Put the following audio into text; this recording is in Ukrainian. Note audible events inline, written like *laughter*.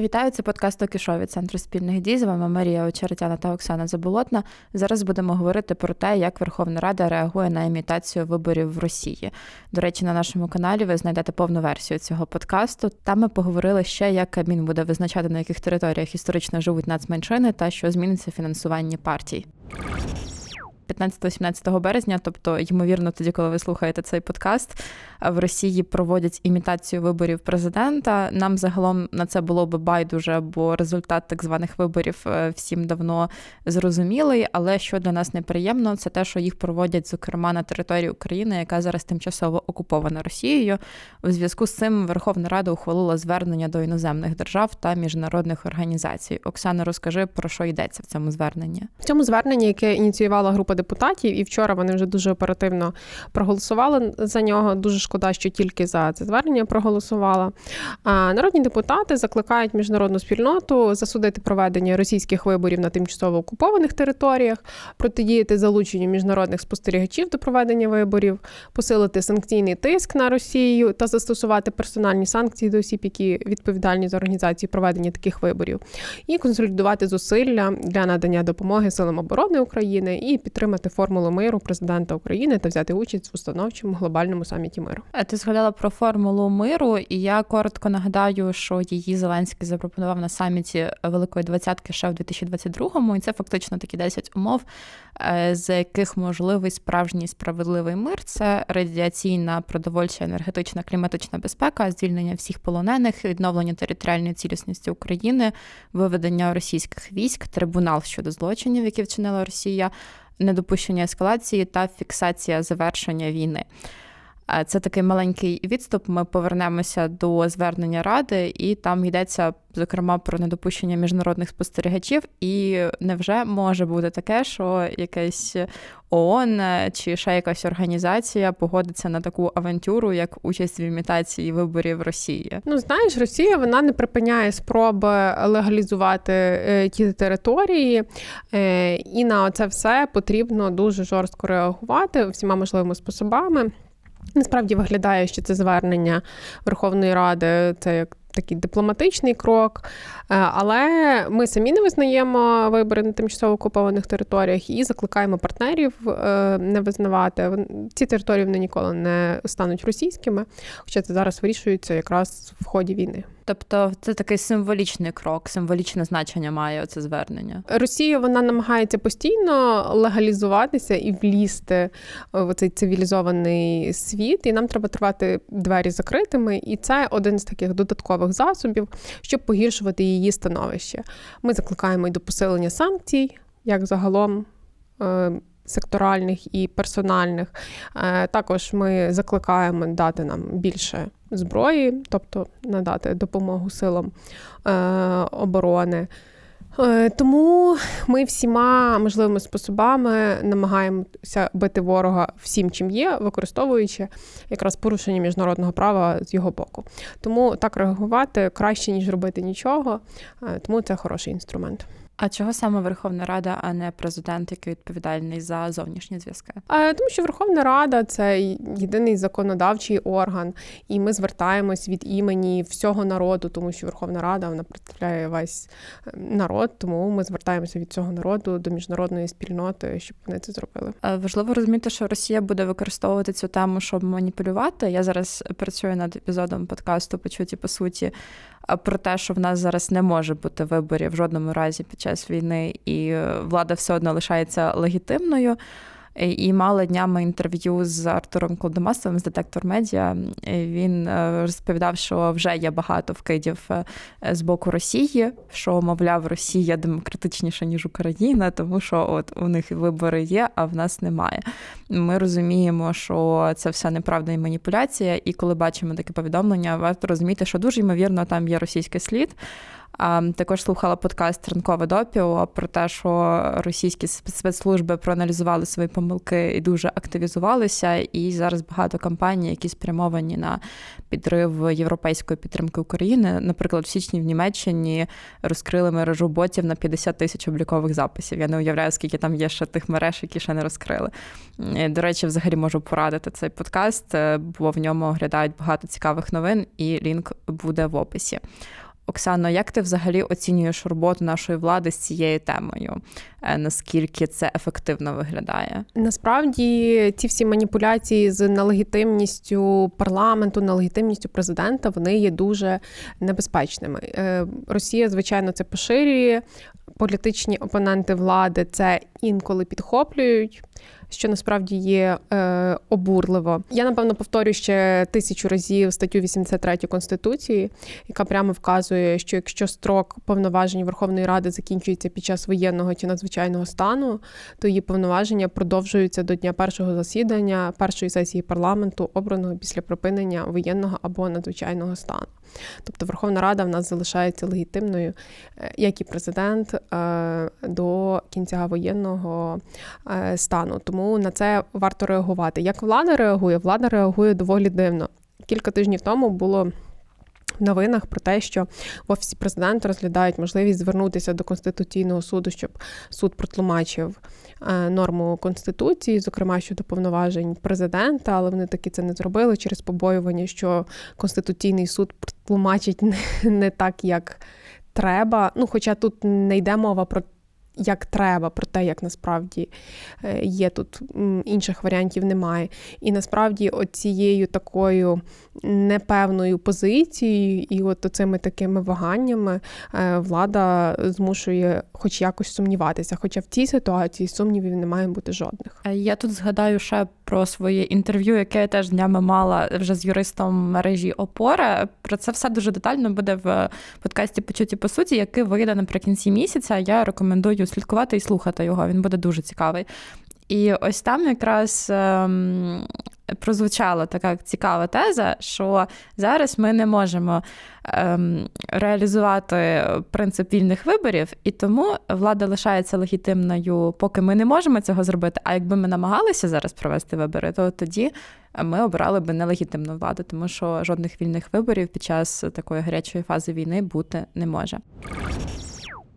Вітаю, це подкаст «Окішо» від Центру спільних дій. З вами Марія Очеретяна та Оксана Заболотна. Зараз будемо говорити про те, як Верховна Рада реагує на імітацію виборів в Росії. До речі, на нашому каналі ви знайдете повну версію цього подкасту. Там ми поговорили ще, як Кабмін буде визначати на яких територіях історично живуть нацменшини та що зміниться фінансування партій. 15-17 березня, тобто, ймовірно, тоді, коли ви слухаєте цей подкаст, в Росії проводять імітацію виборів президента. Нам загалом на це було би байдуже, бо результат так званих виборів е, всім давно зрозумілий. Але що для нас неприємно, це те, що їх проводять, зокрема, на території України, яка зараз тимчасово окупована Росією. У зв'язку з цим Верховна Рада ухвалила звернення до іноземних держав та міжнародних організацій. Оксана, розкажи про що йдеться в цьому зверненні. В цьому зверненні, яке ініціювала група депутатів, і вчора вони вже дуже оперативно проголосували за нього. Дуже шкода, що тільки за це звернення проголосувала. Народні депутати закликають міжнародну спільноту засудити проведення російських виборів на тимчасово окупованих територіях, протидіяти залученню міжнародних спостерігачів до проведення виборів, посилити санкційний тиск на Росію та застосувати персональні санкції до осіб, які відповідальні за організацію проведення таких виборів, і консолідувати зусилля для надання допомоги силам оборони України і підтримати формулу миру президента України та взяти участь в установчому глобальному саміті миру. Ти згадала про формулу миру, і я коротко нагадаю, що її Зеленський запропонував на саміті Великої Двадцятки ще в 2022-му, і це фактично такі 10 умов, е, за яких можливий справжній справедливий мир. Це радіаційна, продовольча, енергетична, кліматична безпека, звільнення всіх полонених, відновлення територіальної цілісності України, виведення російських військ, трибунал щодо злочинів, які вчинила Росія, недопущення ескалації та фіксація завершення війни. Е, Це такий маленький відступ. Ми повернемося до звернення ради, і там йдеться зокрема про недопущення міжнародних спостерігачів. І невже може бути таке, що якесь ООН чи ще якась організація погодиться на таку авантюру, як участь в імітації виборів Росії? Ну знаєш, Росія вона не припиняє спроби легалізувати е, ті території, е, і на це все потрібно дуже жорстко реагувати всіма можливими способами. Насправді виглядає, що це звернення Верховної Ради це як такий дипломатичний крок. Е, Але ми самі не визнаємо вибори на тимчасово окупованих територіях і закликаємо партнерів е, не визнавати. Ці території вони ніколи не стануть російськими, хоча це зараз вирішується якраз в ході війни. Тобто, це такий символічний крок, символічне значення має це звернення. Росія вона намагається постійно легалізуватися і влізти в цей цивілізований світ, і нам треба тривати двері закритими. І це один з таких додаткових засобів, щоб погіршувати її становище. Ми закликаємо і до посилення санкцій, як загалом. е, Секторальних і персональних Е, також ми закликаємо дати нам більше зброї, тобто надати допомогу силам е, оборони. Е, Тому ми всіма можливими способами намагаємося бити ворога всім, чим є, використовуючи якраз порушення міжнародного права з його боку. Тому так реагувати краще ніж робити нічого. Е, Тому це хороший інструмент. А чого саме Верховна Рада, а не президент, який відповідальний за зовнішні зв'язки? Тому що Верховна Рада це єдиний законодавчий орган, і ми звертаємось від імені всього народу, тому що Верховна Рада вона представляє весь е, народ. Тому ми звертаємося від цього народу до міжнародної спільноти, щоб вони це зробили. Е, Важливо розуміти, що Росія буде використовувати цю тему, щоб маніпулювати. Я зараз працюю над епізодом подкасту Почуті по суті про те, що в нас зараз не може бути виборів в жодному разі під час війни, і е, влада все одно лишається легітимною. Е, І мали днями інтерв'ю з Артуром Колдомасовим з Детектор Медіа. Е, Він е, розповідав, що вже є багато вкидів з боку Росії, що мовляв, Росія демократичніша ніж Україна, тому що от у них вибори є, а в нас немає. Ми розуміємо, що це все неправда і маніпуляція. І коли бачимо таке повідомлення, варто розуміти, що дуже ймовірно там є російський слід. Також слухала подкаст Ранкове допіо про те, що російські спецслужби проаналізували свої помилки і дуже активізувалися. І зараз багато кампаній, які спрямовані на підрив європейської підтримки України. Наприклад, в січні в Німеччині розкрили мережу ботів на 50 тисяч облікових записів. Я не уявляю, скільки там є ще тих мереж, які ще не розкрили. Е, До речі, взагалі можу порадити цей подкаст, е, бо в ньому оглядають багато цікавих новин, і лінк буде в описі. Оксано, як ти взагалі оцінюєш роботу нашої влади з цією темою? Е, Наскільки це ефективно виглядає? Насправді ці всі маніпуляції з нелегітимністю парламенту, нелегітимністю президента, вони є дуже небезпечними. Е, Росія, звичайно, це поширює. Політичні опоненти влади це інколи підхоплюють. Що насправді є е, обурливо. Я напевно повторю ще тисячу разів статтю 83 Конституції, яка прямо вказує, що якщо строк повноважень Верховної Ради закінчується під час воєнного чи надзвичайного стану, то її повноваження продовжуються до дня першого засідання першої сесії парламенту, обраного після припинення воєнного або надзвичайного стану. Тобто Верховна Рада в нас залишається легітимною, е, як і президент е, до кінця воєнного е, стану. Тому на це варто реагувати. Як влада реагує? Влада реагує доволі дивно. Кілька тижнів тому було. В новинах про те, що в офісі президента розглядають можливість звернутися до конституційного суду, щоб суд протлумачив е, норму конституції, зокрема щодо повноважень президента, але вони таки це не зробили через побоювання, що конституційний суд тлумачить не, *laughs* не так, як треба. Ну, хоча тут не йде мова про як треба, про те, як насправді е, є тут інших варіантів немає. І насправді оцією такою непевною позицією і от цими такими ваганнями е, влада змушує хоч якось сумніватися. Хоча в цій ситуації сумнівів не має бути жодних. Е, Я тут згадаю ще про своє інтерв'ю, яке я теж днями мала вже з юристом мережі Опора. Про це все дуже детально буде в подкасті Почуті по суті, який вийде наприкінці місяця. Я рекомендую слідкувати і слухати його. Він буде дуже цікавий. І ось там якраз ем, прозвучала така цікава теза, що зараз ми не можемо ем, реалізувати принцип вільних виборів, і тому влада лишається легітимною, поки ми не можемо цього зробити. А якби ми намагалися зараз провести вибори, то тоді ми обрали би нелегітимну владу, тому що жодних вільних виборів під час такої гарячої фази війни бути не може.